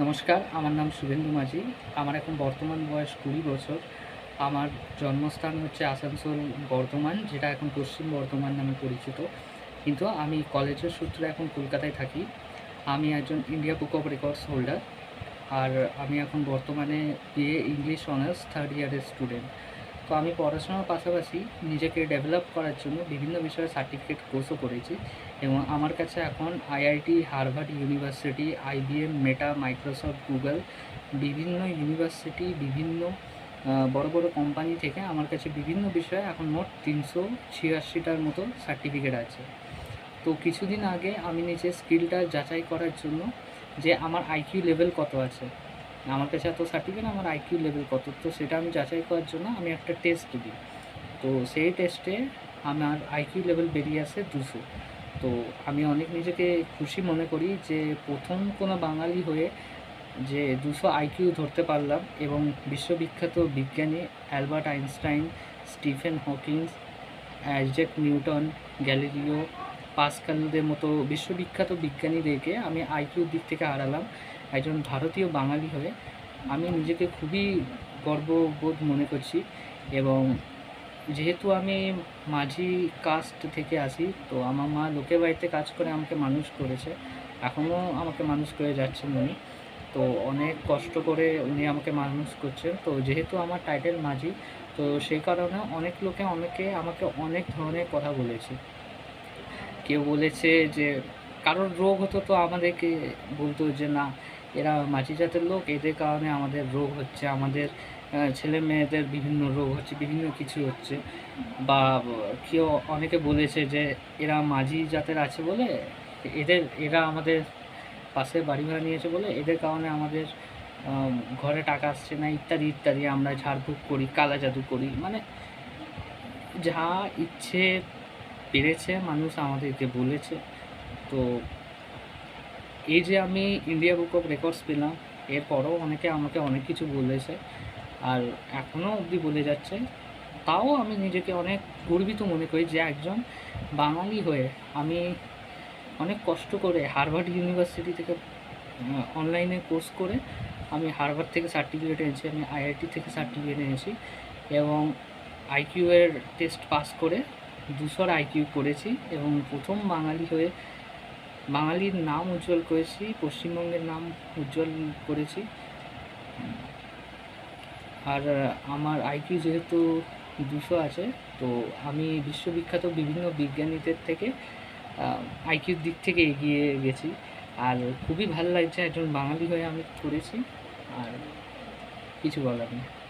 নমস্কার, আমার নাম শুভেন্দু মাঝি। আমার এখন বর্তমান বয়স কুড়ি বছর। আমার জন্মস্থান হচ্ছে আসানসোল বর্ধমান, যেটা এখন পশ্চিম বর্ধমান নামে পরিচিত। কিন্তু আমি কলেজের সূত্রে এখন কলকাতায় থাকি। আমি একজন India book of records holder আর আমি এখন বর্তমানে বিএ ইংলিশ অনার্স থার্ড ইয়ারের স্টুডেন্ট তো আমি পড়াশোনার পাশাপাশি নিজেকে ডেভেলপ করার জন্য বিভিন্ন বিষয়ে সার্টিফিকেট কোর্সও করেছি এবং আমার কাছে এখন IIT Harvard university IBM Meta Microsoft Google বিভিন্ন ইউনিভার্সিটি বিভিন্ন বড় বড় কোম্পানি থেকে আমার কাছে বিভিন্ন বিষয়ে এখন মোট তিনশো ছিয়াশিটার মতো সার্টিফিকেট আছে। তো কিছুদিন আগে আমি নিজের স্কিলটা যাচাই করার জন্য যে আমার আইকিউ লেভেল কত আছে আমার কাছে এত সার্টিফিকেট আমার আইকিউ লেভেল কত? তো সেটা আমি যাচাই করার জন্য আমি একটা টেস্ট দিই। তো সেই টেস্টে আমার আইকিউ লেভেল বেরিয়ে আসে দুশো। তো আমি অনেক নিজেকে খুশি মনে করি যে প্রথম কোনো বাঙালি হয়ে যে দুশো আইকিউ ধরতে পারলাম এবং বিশ্ববিখ্যাত বিজ্ঞানী Albert Einstein, Stephen Hawkings Isaac Newton, Galileo, পাসকালদের মতো বিশ্ববিখ্যাত বিজ্ঞানীদেরকে আমি আইকিউর দিক থেকে হারালাম। একজন ভারতীয় বাঙালি হয়ে আমি নিজেকে খুবই গর্ববোধ মনে করছি এবং যেহেতু আমি মাঝি কাস্ট থেকে আসি, তো আমার মা লোকের বাড়িতে কাজ করে আমাকে মানুষ করেছে। এখনও আমাকে মানুষ করে যাচ্ছেন উনি। তো অনেক কষ্ট করে উনি আমাকে মানুষ করছেন। তো যেহেতু আমার টাইটেল মাঝি, তো সেই কারণে অনেক লোকে অনেকে আমাকে অনেক ধরনের কথা বলেছে। কেউ বলেছে যে, কারোর রোগ হতো তো আমাদেরকে বলতো যে, না এরা মাঝি জাতের লোক, এদের কারণে আমাদের রোগ হচ্ছে, আমাদের ছেলে মেয়েদের বিভিন্ন রোগ হচ্ছে, বিভিন্ন কিছু হচ্ছে। বা, কেউ অনেকে বলেছে যে এরা মাঝি জাতের আছে বলে, এদের, এরা আমাদের পাশে বাড়ি ভাড়া নিয়েছে বলে, এদের কারণে আমাদের ঘরে টাকা আসছে না, ইত্যাদি ইত্যাদি। আমরা ঝাড়ফুঁক করি, কালা জাদু করি। মানে যা ইচ্ছে পেরেছে, মানুষ আমাদেরকে বলেছে। তো এই যে আমি ইন্ডিয়া বুক অফ রেকর্ডস পেলাম, এরপরও অনেকে আমাকে অনেক কিছু বলেছে, আর এখনও অবধি বলে যাচ্ছে, তাও আমি নিজেকে অনেক গর্বিত মনে করি যে একজন বাঙালি হয়ে আমি অনেক কষ্ট করে হার্ভার্ড ইউনিভার্সিটি থেকে অনলাইনে কোর্স করে আমি হার্ভার্ড থেকে সার্টিফিকেট এনেছি, আমি আইআইটি থেকে সার্টিফিকেট এনেছি এবং আইকিউ এর টেস্ট পাস করে দুশোর আইকিউ করেছি এবং প্রথম বাঙালি হয়ে বাঙালির নাম উজ্জ্বল করেছি, পশ্চিমবঙ্গের নাম উজ্জ্বল করেছি। আর আমার আইকিউ যেহেতু দুশো আছে, তো আমি বিশ্ববিখ্যাত বিভিন্ন বিজ্ঞানীদের থেকে আইকিউর দিক থেকে এগিয়ে গেছি। আর খুবই ভালো লাগছে একজন বাঙালি হয়ে আমি করেছি। আর কিছু বলার নেই।